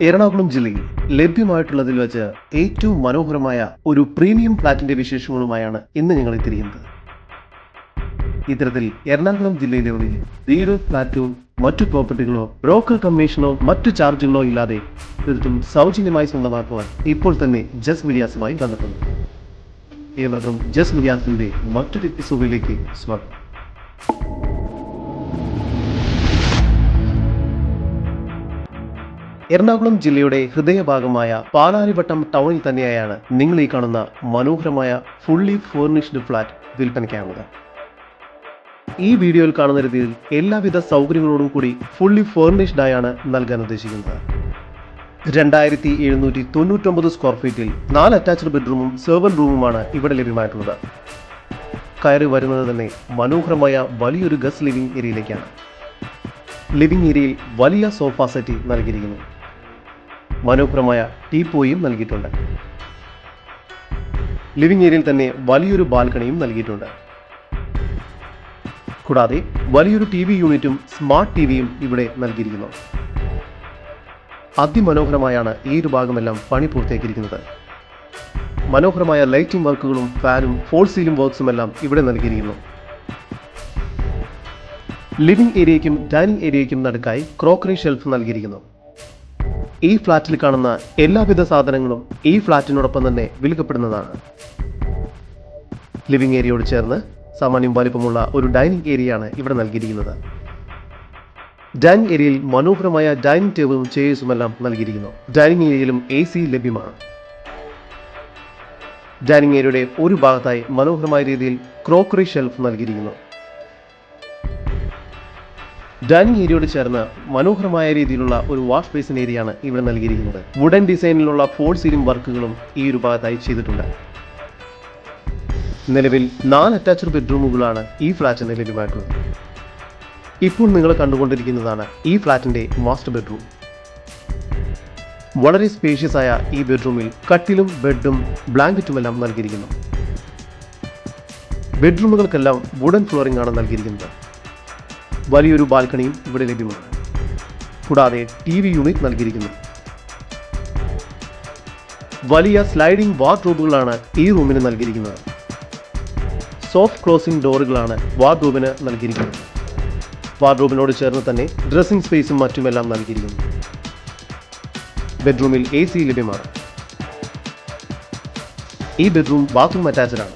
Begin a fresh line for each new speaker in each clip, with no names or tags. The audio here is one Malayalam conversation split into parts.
എറണാകുളം ജില്ലയിൽ ലഭ്യമായിട്ടുള്ളതിൽ വെച്ച് ഏറ്റവും മനോഹരമായ ഒരു പ്രീമിയം ഫ്ലാറ്റിന്റെ വിശേഷങ്ങളുമായാണ് ഇന്ന് ഞങ്ങൾ എത്തിയിരിക്കുന്നത്. ഇത്തരത്തിൽ എറണാകുളം ജില്ലയിലെ വീട് ഫ്ലാറ്റോ മറ്റു പ്രോപ്പർട്ടികളോ ബ്രോക്കർ കമ്മീഷനോ മറ്റു ചാർജുകളോ ഇല്ലാതെ തീർത്തും സൗജന്യമായി സ്വന്തമാക്കുവാൻ ഇപ്പോൾ തന്നെ ജസ് മീഡിയാസുമായി ബന്ധപ്പെടുന്നു. ഏവർക്കും ജസ് മീഡിയാസിന്റെ മറ്റൊരു എപ്പിസോഡിലേക്ക് സ്വാഗതം. എറണാകുളം ജില്ലയുടെ ഹൃദയഭാഗമായ പാലാരിവട്ടം ടൗണിൽ തന്നെയായാണ് നിങ്ങൾ ഈ കാണുന്ന മനോഹരമായ ഫുള്ളി ഫർണിഷ്ഡ് ഫ്ലാറ്റ് വിൽപ്പനയ്ക്കാവുന്നത് ഈ വീഡിയോയിൽ കാണുന്ന രീതിയിൽ എല്ലാവിധ സൗകര്യങ്ങളോടും കൂടി ഫുള്ളി ഫോർണിഷ്ഡ് ആയാണ് നൽകാൻ ഉദ്ദേശിക്കുന്നത്. രണ്ടായിരത്തി എഴുന്നൂറ്റി തൊണ്ണൂറ്റൊമ്പത് സ്ക്വയർ ഫീറ്റിൽ നാല് അറ്റാച്ച്ഡ് ബെഡ്റൂമും സെർവൻ റൂമുമാണ് ഇവിടെ ലഭ്യമായിട്ടുള്ളത്. കയറി വരുന്നത് തന്നെ മനോഹരമായ വലിയൊരു ഗസ് ലിവിംഗ് ഏരിയയിലേക്കാണ് ലിവിംഗ് ഏരിയയിൽ വലിയ സോഫ സെറ്റ് നൽകിയിരിക്കുന്നു. മനോഹരമായ ടീപ്പോയും നൽകിയിട്ടുണ്ട്. ലിവിംഗ് ഏരിയയിൽ തന്നെ വലിയൊരു ബാൽക്കണിയും നൽകിയിട്ടുണ്ട്. കൂടാതെ വലിയൊരു ടി വി യൂണിറ്റും സ്മാർട്ട് ടി വിയും ഇവിടെ നൽകിയിരിക്കുന്നു. അതിമനോഹരമായാണ് ഈ ഒരു ഭാഗമെല്ലാം പണി പൂർത്തിയാക്കിയിരിക്കുന്നത്. മനോഹരമായ ലൈറ്റിംഗ് വർക്കുകളും ഫാനും ഫോൾ സീലിംഗ് വർക്ക്സും എല്ലാം ഇവിടെ നൽകിയിരിക്കുന്നു. ലിവിംഗ് ഏരിയയ്ക്കും ഡൈനിങ് ഏരിയയ്ക്കും നടുക്കായി ക്രോക്കറി ഷെൽഫ് നൽകിയിരിക്കുന്നു. ഈ ഫ്ലാറ്റിൽ കാണുന്ന എല്ലാവിധ സാധനങ്ങളും ഈ ഫ്ലാറ്റിനോടൊപ്പം തന്നെ വിൽക്കപ്പെടുന്നതാണ്. ലിവിംഗ് ഏരിയയോട് ചേർന്ന് സാമാന്യം വലിപ്പമുള്ള ഒരു ഡൈനിങ് ഏരിയയാണ് ഇവിടെ നൽകിയിരിക്കുന്നത്. ഡൈനിങ് ഏരിയയിൽ മനോഹരമായ ഡൈനിങ് ടേബിളും ചെയേഴ്സും എല്ലാം നൽകിയിരിക്കുന്നു. ഡൈനിങ് ഏരിയയിലും എ സി ലഭ്യമാണ്. ഡൈനിങ് ഏരിയയുടെ ഒരു ഭാഗത്തായി മനോഹരമായ രീതിയിൽ ക്രോക്കറി ഷെൽഫ് നൽകിയിരിക്കുന്നു. ഡൈനിങ് ഏരിയയോട് ചേർന്ന് മനോഹരമായ രീതിയിലുള്ള ഒരു വാഷ് ബേസിൻ ഏരിയയാണ് ഇവിടെ നൽകിയിരിക്കുന്നത്. വുഡൻ ഡിസൈനിലുള്ള ഫോൾ സീലിംഗ് വർക്കുകളും ഈ ഒരു ഭാഗത്തായി ചെയ്തിട്ടുണ്ട്. നിലവിൽ നാല് അറ്റാച്ച്ഡ് ബെഡ്റൂമുകളാണ് ഈ ഫ്ലാറ്റിന് ലഭ്യമായിട്ടുള്ളത്. ഇപ്പോൾ നിങ്ങൾ കണ്ടുകൊണ്ടിരിക്കുന്നതാണ് ഈ ഫ്ലാറ്റിന്റെ മാസ്റ്റർ ബെഡ്റൂം. വളരെ സ്പേഷ്യസ് ആയ ഈ ബെഡ്റൂമിൽ കട്ടിലും ബെഡും ബ്ലാങ്കറ്റുമെല്ലാം നൽകിയിരിക്കുന്നു. ബെഡ്റൂമുകൾക്കെല്ലാം വുഡൻ ഫ്ലോറിംഗ് ആണ് നൽകിയിരിക്കുന്നത്. വലിയൊരു ബാൽക്കണിയും ഇവിടെ ലഭ്യമാണ്. കൂടാതെ ടി വി യൂണിറ്റ് നൽകിയിരിക്കുന്നു. വലിയ സ്ലൈഡിംഗ് വാർഡ്രോബുകളാണ് ഈ റൂമിന് നൽകിയിരിക്കുന്നത്. സോഫ്റ്റ് ക്ലോസിംഗ് ഡോറുകളാണ് വാർഡ്രോബിന് നൽകിയിരിക്കുന്നത്. വാർഡ്രോബിനോട് ചേർന്ന് തന്നെ ഡ്രസ്സിംഗ് സ്പേസും മറ്റുമെല്ലാം നൽകിയിരിക്കുന്നു. ബെഡ്റൂമിൽ എ സി ലഭ്യമാണ്. ഈ ബെഡ്റൂം ബാത്റൂം അറ്റാച്ച്ഡ് ആണ്.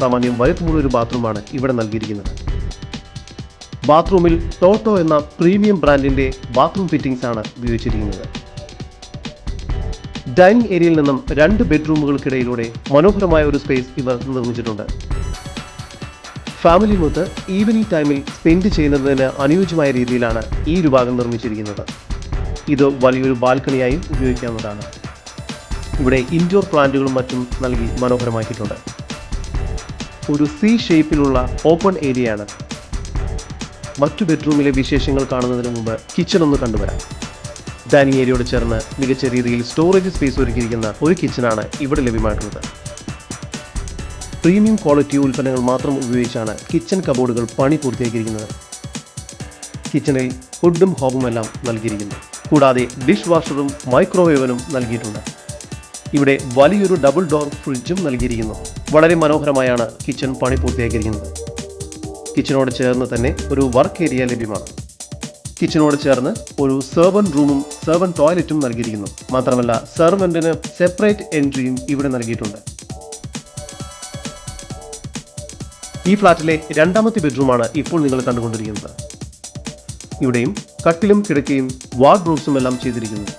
സാമാന്യം വലുപ്പമുള്ള ഒരു ബാത്റൂമാണ് ഇവിടെ നൽകിയിരിക്കുന്നത്. ബാത്റൂമിൽ ടോട്ടോ എന്ന പ്രീമിയം ബ്രാൻഡിന്റെ ബാത്റൂം ഫിറ്റിംഗ്സ് ആണ് ഉപയോഗിച്ചിരിക്കുന്നത് ഡൈനിങ് ഏരിയയിൽ നിന്നും രണ്ട് ബെഡ്റൂമുകൾക്കിടയിലൂടെ മനോഹരമായ ഒരു സ്പേസ് ഇവർ നിർമ്മിച്ചിട്ടുണ്ട്. ഫാമിലി മൊത്ത് ഈവനിങ് ടൈമിൽ സ്പെൻഡ് ചെയ്യുന്നതിന് അനുയോജ്യമായ രീതിയിലാണ് ഈ ഒരു ഭാഗം നിർമ്മിച്ചിരിക്കുന്നത്. ഇത് വലിയൊരു ബാൽക്കണിയായും ഉപയോഗിക്കാവുന്നതാണ്. ഇവിടെ ഇൻഡോർ പ്ലാന്റുകളും മറ്റും നൽകി മനോഹരമാക്കിയിട്ടുണ്ട്. ഒരു സി ഷേപ്പിലുള്ള ഓപ്പൺ ഏരിയയാണ് മറ്റു ബെഡ്റൂമിലെ വിശേഷങ്ങൾ കാണുന്നതിന് മുമ്പ് കിച്ചൺ ഒന്ന് കണ്ടുവരാം. ഡൈനിങ് ഏരിയയോട് ചേർന്ന് മികച്ച രീതിയിൽ സ്റ്റോറേജ് സ്പേസ് ഒരുക്കിയിരിക്കുന്ന ഒരു കിച്ചണാണ് ഇവിടെ ലഭ്യമായിട്ടുള്ളത് പ്രീമിയം ക്വാളിറ്റി ഉൽപ്പന്നങ്ങൾ മാത്രം ഉപയോഗിച്ചാണ് കിച്ചൺ കബോർഡുകൾ പണി പൂർത്തിയാക്കിയിരിക്കുന്നത്. കിച്ചണിൽ ഫുഡും ഹോബും എല്ലാം നൽകിയിരിക്കുന്നു. കൂടാതെ ഡിഷ് വാഷറും മൈക്രോവേവനും നൽകിയിട്ടുണ്ട്. ഇവിടെ വലിയൊരു ഡബിൾ ഡോർ ഫ്രിഡ്ജും നൽകിയിരിക്കുന്നു. വളരെ മനോഹരമായാണ് കിച്ചൺ പണി പൂർത്തിയാക്കിയിരിക്കുന്നത്. കിച്ചണോട് ചേർന്ന് തന്നെ ഒരു വർക്ക് ഏരിയ ലഭ്യമാണ്. കിച്ചനോട് ചേർന്ന് ഒരു സെർവൻ റൂമും സെർവൻ ടോയ്ലറ്റും നൽകിയിരിക്കുന്നു. മാത്രമല്ല സെർവന്റിന് സെപ്പറേറ്റ് എൻട്രിയും ഇവിടെ നൽകിയിട്ടുണ്ട്. ഈ ഫ്ലാറ്റിലെ രണ്ടാമത്തെ ബെഡ്റൂമാണ് ഇപ്പോൾ നിങ്ങൾ കണ്ടുകൊണ്ടിരിക്കുന്നത്. ഇവിടെയും കട്ടിലും കിടക്കയും വാർഡ്രോബ്സും എല്ലാം ചെയ്തിരിക്കുന്നു.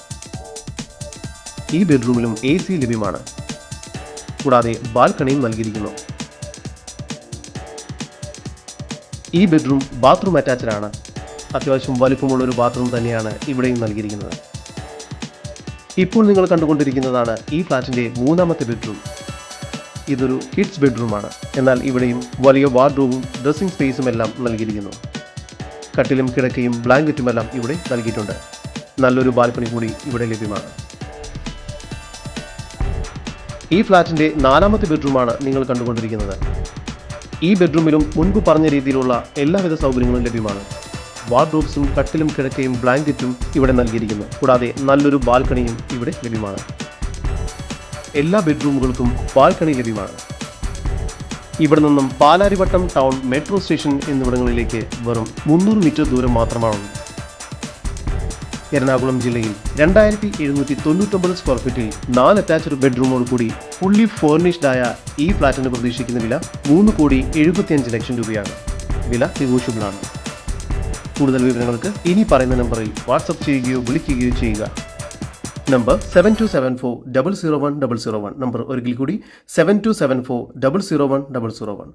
ഈ ബെഡ്റൂമിലും എ സി ലഭ്യമാണ്. കൂടാതെ ബാൽക്കണിയും നൽകിയിരിക്കുന്നു. ഈ ബെഡ്റൂം ബാത്റൂം അറ്റാച്ച്ഡ് ആണ് അത്യാവശ്യം വലിപ്പമുള്ള ഒരു ബാത്റൂം തന്നെയാണ് ഇവിടെയും നൽകിയിരിക്കുന്നത്. ഇപ്പോൾ നിങ്ങൾ കണ്ടുകൊണ്ടിരിക്കുന്നതാണ് ഈ ഫ്ലാറ്റിന്റെ മൂന്നാമത്തെ ബെഡ്റൂം. ഇതൊരു കിഡ്സ് ബെഡ്റൂമാണ്. എന്നാൽ ഇവിടെയും വലിയ വാർഡ്രോബും ഡ്രസ്സിംഗ് സ്പേസും എല്ലാം നൽകിയിരിക്കുന്നു. കട്ടിലും കിടക്കയും ബ്ലാങ്കറ്റും എല്ലാം ഇവിടെ നൽകിയിട്ടുണ്ട്. നല്ലൊരു ബാൽക്കണി കൂടി ഇവിടെ ലഭ്യമാണ്. ഈ ഫ്ലാറ്റിന്റെ നാലാമത്തെ ബെഡ്റൂമാണ് നിങ്ങൾ കണ്ടുകൊണ്ടിരിക്കുന്നത്. ഈ ബെഡ്റൂമിലും മുൻപ് പറഞ്ഞ രീതിയിലുള്ള എല്ലാവിധ സൗകര്യങ്ങളും ലഭ്യമാണ്. വാർഡ്രോബ്സും കട്ടിലും കിടക്കയും ബ്ലാങ്കറ്റും ഇവിടെ നൽകിയിരിക്കുന്നു. കൂടാതെ നല്ലൊരു ബാൽക്കണിയും ഇവിടെ ലഭ്യമാണ്. എല്ലാ ബെഡ്റൂമുകൾക്കും ബാൽക്കണി ലഭ്യമാണ്. ഇവിടെ നിന്നും പാലാരിവട്ടം ടൗൺ മെട്രോ സ്റ്റേഷൻ എന്നിവിടങ്ങളിലേക്ക് വെറും മുന്നൂറ് മീറ്റർ ദൂരം മാത്രമാണ്. എറണാകുളം ജില്ലയിൽ രണ്ടായിരത്തി എഴുന്നൂറ്റി തൊണ്ണൂറ്റൊമ്പത് സ്ക്വയർ ഫീറ്റിൽ നാല് അറ്റാച്ച്ഡ് ബെഡ്റൂമോട് കൂടി ഫുള്ളി ഫേർണിഷ്ഡ് ആയ ഈ ഫ്ലാറ്റിന് പ്രതീക്ഷിക്കുന്ന വില മൂന്ന് കോടി എഴുപത്തിയഞ്ച് ലക്ഷം രൂപയാണ്. വില നെഗോഷ്യബിൾ ആണ്. കൂടുതൽ വിവരങ്ങൾക്ക് ഇനി പറയുന്ന നമ്പറിൽ വാട്സപ്പ് ചെയ്യുകയോ വിളിക്കുകയോ ചെയ്യുക. Number seven two seven four double zero one double zero one number ഒരിക്കൽ കൂടി seven two seven four double zero one double zero one